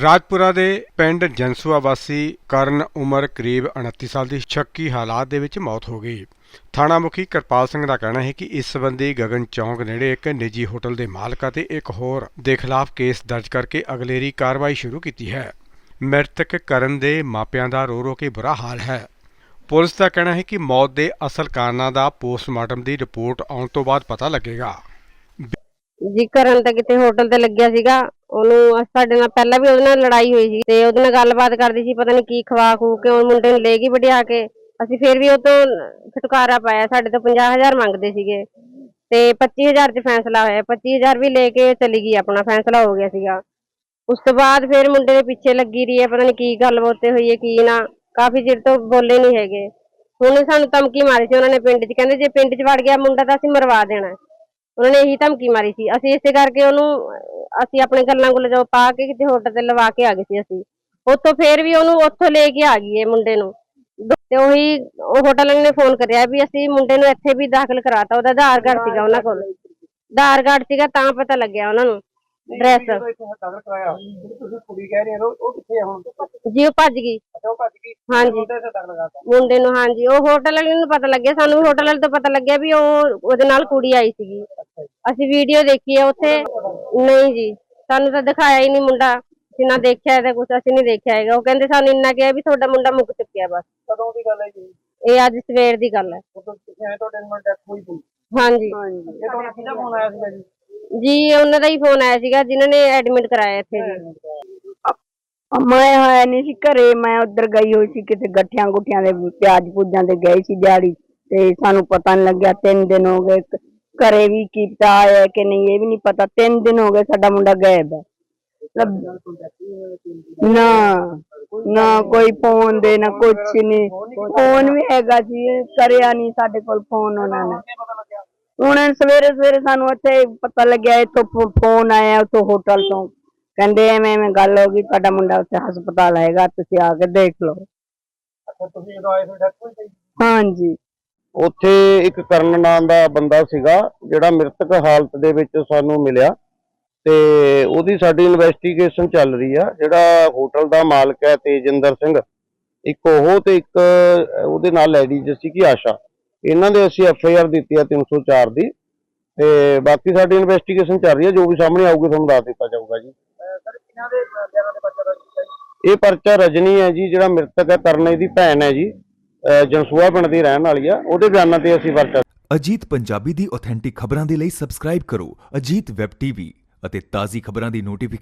ਰਾਜਪੁਰਾ ਦੇ ਪਿੰਡ ਜੰਸੂਆ ਵਾਸੀ ਕਰਨ ਉਮਰ ਕਰੀਬ 29 ਸਾਲ ਦੀ ਸ਼ੱਕੀ ਹਾਲਾਤ ਦੇ ਵਿੱਚ ਮੌਤ ਹੋ ਗਈ। ਥਾਣਾ ਮੁਖੀ ਕਿਰਪਾਲ ਸਿੰਘ ਦਾ ਕਹਿਣਾ ਹੈ ਕਿ ਇਸ ਸੰਬੰਧੀ ਗਗਨ ਚੌਂਕ ਨੇੜੇ ਇੱਕ ਨਿੱਜੀ ਹੋਟਲ ਦੇ ਮਾਲਕ ਅਤੇ ਇੱਕ ਹੋਰ ਦੇ ਖਿਲਾਫ ਕੇਸ ਦਰਜ ਕਰਕੇ ਅਗਲੇਰੀ ਕਾਰਵਾਈ ਸ਼ੁਰੂ ਕੀਤੀ ਹੈ। ਮ੍ਰਿਤਕ ਕਰਨ ਦੇ ਮਾਪਿਆਂ ਦਾ ਰੋ ਰੋ ਕੇ ਬੁਰਾ ਹਾਲ ਹੈ। ਪੁਲਿਸ ਦਾ ਕਹਿਣਾ ਹੈ ਕਿ ਮੌਤ ਦੇ ਅਸਲ ਕਾਰਨਾਂ ਦਾ ਪੋਸਟਮਾਰਟਮ ਦੀ ਰਿਪੋਰਟ ਆਉਣ ਤੋਂ ਬਾਅਦ ਪਤਾ ਲੱਗੇਗਾ। ਜੀ ਕਰਨ ਤਾਂ ਕਿਤੇ ਹੋਟਲ ਤੇ ਲੱਗਿਆ ਸੀਗਾ। ਉਹਨੂੰ ਸਾਡੇ ਨਾਲ ਪਹਿਲਾਂ ਵੀ ਉਹਦੇ ਨਾਲ ਲੜਾਈ ਹੋਈ ਸੀ ਤੇ ਉਹਦੇ ਨਾਲ ਗੱਲਬਾਤ ਕਰਦੀ ਸੀ, ਪਤਾ ਨਹੀਂ ਕੀ ਖਵਾ ਖੂ ਕੇ ਉਹ ਮੁੰਡੇ ਨੂੰ ਲੈ ਗਈ ਵੜਿਆ ਕੇ। ਅਸੀਂ ਫਿਰ ਵੀ ਉਹ ਤੋਂ ਛੁਟਕਾਰਾ ਪਾਇਆ, ਸਾਡੇ ਤੋਂ 50000 ਮੰਗਦੇ ਸੀਗੇ। ਤੇ 25000 ਚ ਫੈਸਲਾ ਹੋਇਆ 25000 ਵੀ ਲੈ ਕੇ ਚਲੀ ਗਈ, ਆਪਣਾ ਫੈਸਲਾ ਹੋ ਗਿਆ ਸੀਗਾ। ਉਸ ਤੋਂ ਬਾਅਦ ਫਿਰ ਮੁੰਡੇ ਦੇ ਪਿੱਛੇ ਲੱਗੀ ਰਹੀ ਹੈ, ਪਤਾ ਨਹੀਂ ਕੀ ਗੱਲ ਬੋਤੇ ਹੋਈ ਹੈ, ਕੀ ਨਾ, ਕਾਫੀ ਚਿਰ ਤੋਂ ਬੋਲੇ ਨਹੀਂ ਹੈਗੇ। ਹੁਣ ਸਾਨੂੰ ਧਮਕੀ ਮਾਰੀ ਸੀ ਉਹਨਾਂ ਨੇ ਪਿੰਡ 'ਚ, ਕਹਿੰਦੇ ਜੇ ਪਿੰਡ 'ਚ ਵੜ ਗਿਆ ਮੁੰਡਾ ਤਾਂ ਅਸੀਂ ਮਰਵਾ ਦੇਣਾ। ਉਹਨਾਂ ਨੇ ਇਹੀ ਧਮਕੀ ਮਾਰੀ ਸੀ। ਅਸੀਂ ਇਸੇ ਕਰਕੇ ਉਹਨੂੰ ਅਸੀਂ ਆਪਣੇ ਗੱਲਾਂ ਗੁੱਲਾਂ ਜੋ ਪਾ ਕੇ ਕਿਤੇ ਹੋਟਲ ਤੇ ਲਵਾ ਕੇ ਆ ਗਏ ਸੀ ਅਸੀਂ। ਉੱਥੋਂ ਫੇਰ ਵੀ ਉਹਨੂੰ ਉੱਥੋਂ ਲੈ ਕੇ ਆ ਗਈ ਇਹ ਮੁੰਡੇ ਨੂੰ। ਤੇ ਉਹੀ ਉਹ ਹੋਟਲ ਨੇ ਫੋਨ ਕਰਿਆ ਵੀ ਅਸੀਂ ਮੁੰਡੇ ਨੂੰ ਇੱਥੇ ਵੀ ਦਾਖਲ ਕਰਾਤਾ। ਉਹਦਾ ਆਧਾਰ ਕਾਰਡ ਸੀਗਾ ਉਹਨਾਂ ਕੋਲ। ਆਧਾਰ ਕਾਰਡ ਸੀਗਾ ਤਾਂ ਪਤਾ ਲੱਗਿਆ ਉਹਨਾਂ ਨੂੰ। ਹੁਣ? ਜੀ ਉਹ ਭੱਜ ਗਈ। ਹਾਂਜੀ। ਮੁੰਡੇ ਨੂੰ ਹਾਂਜੀ। ਉਹ ਹੋਟਲ ਵਾਲੇ ਨੂੰ ਪਤਾ ਲੱਗਿਆ ਸਾਨੂੰ ਹੋਟਲ ਵਾਲੇ ਤੋਂ ਪਤਾ ਲੱਗਿਆ ਵੀ ਉਹ ਉਹਦੇ ਨਾਲ ਕੁੜੀ ਆਈ ਸੀਗੀ। ਅਸੀਂ ਵੀਡੀਓ ਦੇਖੀ ਹੈ ਉੱਥੇ। ਨਹੀਂ ਜੀ ਸਾਨੂੰ ਤਾਂ ਦਿਖਾਇਆ ਹੀ ਨਹੀਂ ਮੁੰਡਾ। ਅਸੀਂ ਨਾ ਦੇਖਿਆ ਤੇ ਕੁਛ ਅਸੀਂ ਨਹੀਂ ਦੇਖਿਆ ਹੈਗਾ। ਉਹ ਕਹਿੰਦੇ ਸਾਨੂੰ ਇੰਨਾ ਕਿਹਾ ਵੀ ਤੁਹਾਡਾ ਮੁੰਡਾ ਮੁੱਕ ਚੁੱਕਿਆ ਬਸ। ਕਦੋਂ ਦੀ ਗੱਲ ਹੈ ਜੀ? ਇਹ ਅੱਜ ਸਵੇਰ ਦੀ ਗੱਲ ਹੈ। ਉਦੋਂ ਤੁਸੀਂ ਆਏ ਤੁਹਾਡੇ ਨਾਲ ਡੈਥ ਹੋਈ ਸੀ। ਹਾਂਜੀ। ਇਹ ਤੁਹਾਨੂੰ ਕਿਹਦਾ ਫੋਨ ਆਇਆ ਸੀਗਾ ਜੀ? ਜੀ ਉਹਨਾਂ ਦਾ ਹੀ ਫੋਨ ਆਇਆ ਸੀਗਾ ਜਿਨ੍ਹਾਂ ਨੇ ਐਡਮਿਟ ਕਰਾਇਆ ਇੱਥੇ ਜੀ। ਮੈਂ ਹੋਇਆ ਨਹੀਂ ਸੀ ਘਰੇ ਮੈਂ ਉੱਧਰ ਗਈ ਹੋਈ ਸੀ ਕਿਤੇ ਗੱਠਿਆਂ ਗੁੱਠਿਆਂ ਦੇ ਪਿਆਜ ਪੂਜਾਂ ਦੇ ਗਈ ਸੀ ਦਿਹਾੜੀ। ਤੇ ਸਾਨੂੰ ਪਤਾ ਨਹੀਂ ਲੱਗਿਆ ਤਿੰਨ ਦਿਨ ਹੋ ਗਏ ਘਰੇ ਵੀ ਕੀ ਪਤਾ ਆਇਆ ਕਿ ਨਹੀਂ ਇਹ ਵੀ ਨਹੀਂ ਪਤਾ। ਤਿੰਨ ਦਿਨ ਹੋ ਗਏ ਸਾਡਾ ਮੁੰਡਾ ਗਾਇਬ ਹੈ। ਨਾ ਨਾ ਕੋਈ ਫੋਨ ਦੇ ਨਾ ਕੁਛ ਨਹੀਂ। ਫੋਨ ਵੀ ਹੈਗਾ ਸੀ ਕਰਿਆ ਨਹੀਂ ਸਾਡੇ ਕੋਲ ਫੋਨ ਉਹਨਾਂ ਨੇ। ਹੁਣ ਸਵੇਰੇ ਸਵੇਰੇ ਸਾਨੂੰ ਇੱਥੇ ਪਤਾ ਲੱਗਿਆ ਇੱਥੋਂ ਫੋਨ ਆਇਆ ਉੱਥੋਂ ਹੋਟਲ ਤੋਂ। ਕਹਿੰਦੇ ਐਵੇਂ ਐਵੇਂ ਗੱਲ ਹੋ ਗਈ ਤੁਹਾਡਾ ਮੁੰਡਾ ਉੱਥੇ ਹਸਪਤਾਲ ਆਏਗਾ ਤੁਸੀਂ ਆ ਕੇ ਦੇਖ ਲਓ। ਅੱਛਾ ਤੁਸੀਂ ਜਦੋਂ ਆਏ ਫਿਰ ਡੈਥ ਹੋਈ ਸੀ? ਹਾਂਜੀ। ਉੱਥੇ ਇੱਕ ਕਰਨ ਨਾਮ ਦਾ ਬੰਦਾ ਸੀਗਾ, ਜਿਹੜਾ ਮ੍ਰਿਤਕ ਹਾਲਤ ਦੇ ਵਿੱਚ ਸਾਨੂੰ ਮਿਲਿਆ। ਤੇ ਉਹਦੀ ਸਾਡੀ ਇਨਵੈਸਟੀਗੇਸ਼ਨ ਚੱਲ ਰਹੀ ਆ, ਜਿਹੜਾ ਹੋਟਲ ਦਾ ਮਾਲਕ ਹੈ ਤੇਜਿੰਦਰ ਸਿੰਘ। ਇੱਕ ਉਹ ਤੇ ਇੱਕ, ਉਹਦੇ ਨਾਲ ਲੈਡੀਜ਼ ਸੀਗੀ ਆਸ਼ਾ। ਇਹਨਾਂ ਦੇ ਅਸੀਂ ਐਫ ਆਈ ਆਰ ਦਿੱਤੀ ਆ 304 ਦੀ। ਤੇ ਬਾਕੀ ਸਾਡੀ ਇਨਵੈਸਟੀਗੇਸ਼ਨ ਚੱਲ ਰਹੀ ਹੈ ਜੋ ਵੀ ਸਾਹਮਣੇ ਆਊਗੀ ਤੁਹਾਨੂੰ ਦੱਸ ਦਿੱਤਾ ਜਾਊਗਾ ਜੀ। ਸਰ ਕਿਹਨਾਂ ਦੇ ਬਿਆਨਾਂ ਦੇ ਬੱਚਾ ਇਹ ਪਰਚਾ ਰਜਨੀ ਹੈ ਜੀ, ਜਿਹੜਾ ਮ੍ਰਿਤਕ ਹੈ, ਕਰਨ ਦੀ ਭੈਣ ਹੈ ਜੀ। ਜਨਸੂਆ ਪਿੰਡ ਦੀ ਰਹਿਣ ਵਾਲੀ ਆ, ਉਹਦੇ ਬਿਆਨਾਂ ਤੇ ਅਸੀਂ ਪਰਚਾ ਅਜੀਤ ਪੰਜਾਬੀ ਦੀ ਆਥੈਂਟਿਕ ਖਬਰਾਂ ਦੇ ਲਈ ਸਬਸਕ੍ਰਾਈਬ ਕਰੋ ਅਜੀਤ ਵੈਬ ਟੀਵੀ ਅਤੇ ਤਾਜ਼ੀ ਖਬਰਾਂ ਦੀ ਨੋਟੀਫਿਕੇਸ਼ਨ